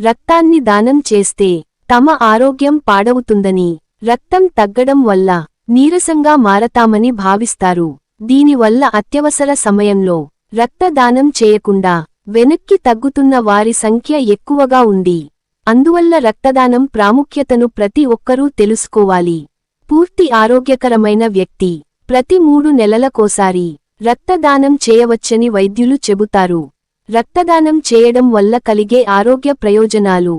రక్తాన్ని దానం చేస్తే తమ ఆరోగ్యం పాడవుతుందని రక్తం తగ్గడం వల్ల నీరసంగా మారతామని భావిస్తారు. దీనివల్ల అత్యవసర సమయంలో రక్తదానం చేయకుండా వెనక్కి తగ్గుతున్న వారి సంఖ్య ఎక్కువగా ఉంది. అందువల్ల రక్తదానం ప్రాముఖ్యతను ప్రతి ఒక్కరూ తెలుసుకోవాలి. పూర్తి ఆరోగ్యకరమైన వ్యక్తి ప్రతి మూడు నెలలకోసారి రక్తదానం చేయవచ్చని వైద్యులు చెబుతారు. రక్తదానం చేయడం వల్ల కలిగే ఆరోగ్య ప్రయోజనాలు.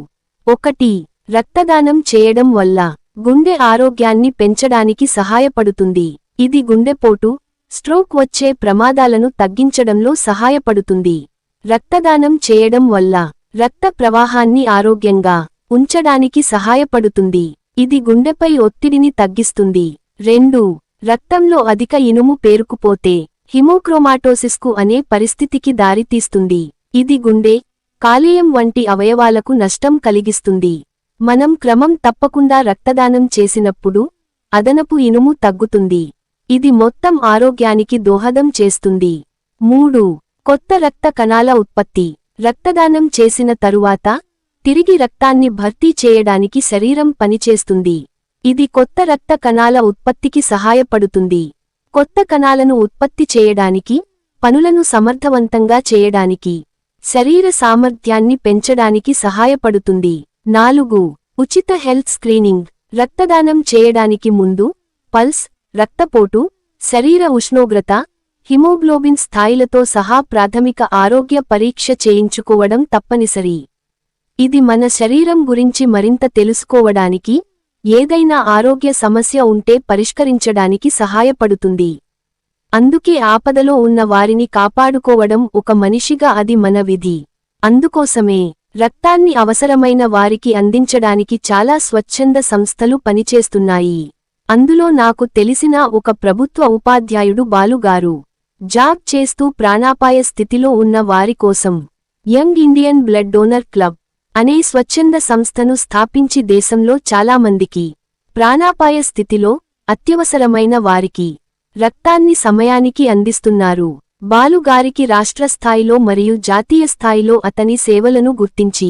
ఒకటి రక్తదానం చేయడం వల్ల గుండె ఆరోగ్యాన్ని పెంచడానికి సహాయపడుతుంది. ఇది గుండెపోటు స్ట్రోక్ వచ్చే ప్రమాదాలను తగ్గించడంలో సహాయపడుతుంది. రక్తదానం చేయడం వల్ల రక్త ప్రవాహాన్ని ఆరోగ్యంగా ఉంచడానికి సహాయపడుతుంది. ఇది గుండెపై ఒత్తిడిని తగ్గిస్తుంది. రెండు రక్తంలో అధిక ఇనుము పేరుకుపోతే హిమోక్రోమాటోసిస్కు అనే పరిస్థితికి దారితీస్తుంది. ఇది గుండె కాలేయం వంటి అవయవాలకు నష్టం కలిగిస్తుంది. మనం క్రమం తప్పకుండా రక్తదానం చేసినప్పుడు అదనపు ఇనుము తగ్గుతుంది. ఇది మొత్తం ఆరోగ్యానికి దోహదం చేస్తుంది. మూడు కొత్త రక్త కణాల ఉత్పత్తి. రక్తదానం చేసిన తరువాత తిరిగి రక్తాన్ని భర్తీ చేయడానికి శరీరం పనిచేస్తుంది. ఇది కొత్త రక్త కణాల ఉత్పత్తికి సహాయపడుతుంది. కొత్త కణాలను ఉత్పత్తి చేయడానికి పనులను సమర్థవంతంగా చేయడానికి శరీర సామర్థ్యాన్ని పెంచడానికి సహాయపడుతుంది. నాలుగు ఉచిత హెల్త్ స్క్రీనింగ్. రక్తదానం చేయడానికి ముందు పల్స్ రక్తపోటు శరీర ఉష్ణోగ్రత హిమోగ్లోబిన్ స్థాయిలతో సహా ప్రాథమిక ఆరోగ్య పరీక్ష చేయించుకోవడం తప్పనిసరి. ఇది మన శరీరం గురించి మరింత తెలుసుకోవడానికి ఏదైనా ఆరోగ్య సమస్య ఉంటే పరిష్కరించడానికి సహాయపడుతుంది. అందుకే ఆపదలో ఉన్న వారిని కాపాడుకోవడం ఒక మనిషిగా అది మన విధి. అందుకోసమే రక్తాన్ని అవసరమైన వారికి అందించడానికి చాలా స్వచ్ఛంద సంస్థలు పనిచేస్తున్నాయి. అందులో నాకు తెలిసిన ఒక ప్రభుత్వ ఉపాధ్యాయుడు బాలుగారు. జాబ్ చేస్తూ ప్రాణాపాయ స్థితిలో ఉన్న వారి కోసం young Indian blood donor club అనే స్వచ్ఛంద సంస్థను స్థాపించి దేశంలో చాలామందికి ప్రాణాపాయ స్థితిలో అత్యవసరమైన వారికి రక్తాన్ని సమయానికి అందిస్తున్నారు. బాలుగారికి రాష్ట్ర స్థాయిలో మరియు జాతీయ స్థాయిలో అతని సేవలను గుర్తించి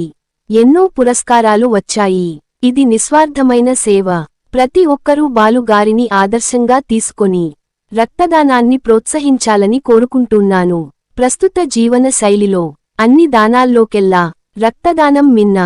ఎన్నో పురస్కారాలు వచ్చాయి. ఇది నిస్వార్థమైన సేవ. ప్రతి ఒక్కరూ బాలుగారిని ఆదర్శంగా తీసుకొని రక్తదానాన్ని ప్రోత్సహించాలని కోరుకుంటున్నాను. ప్రస్తుత జీవన శైలిలో అన్ని దానాల్లోకెల్లా రక్తదానం మిన్నా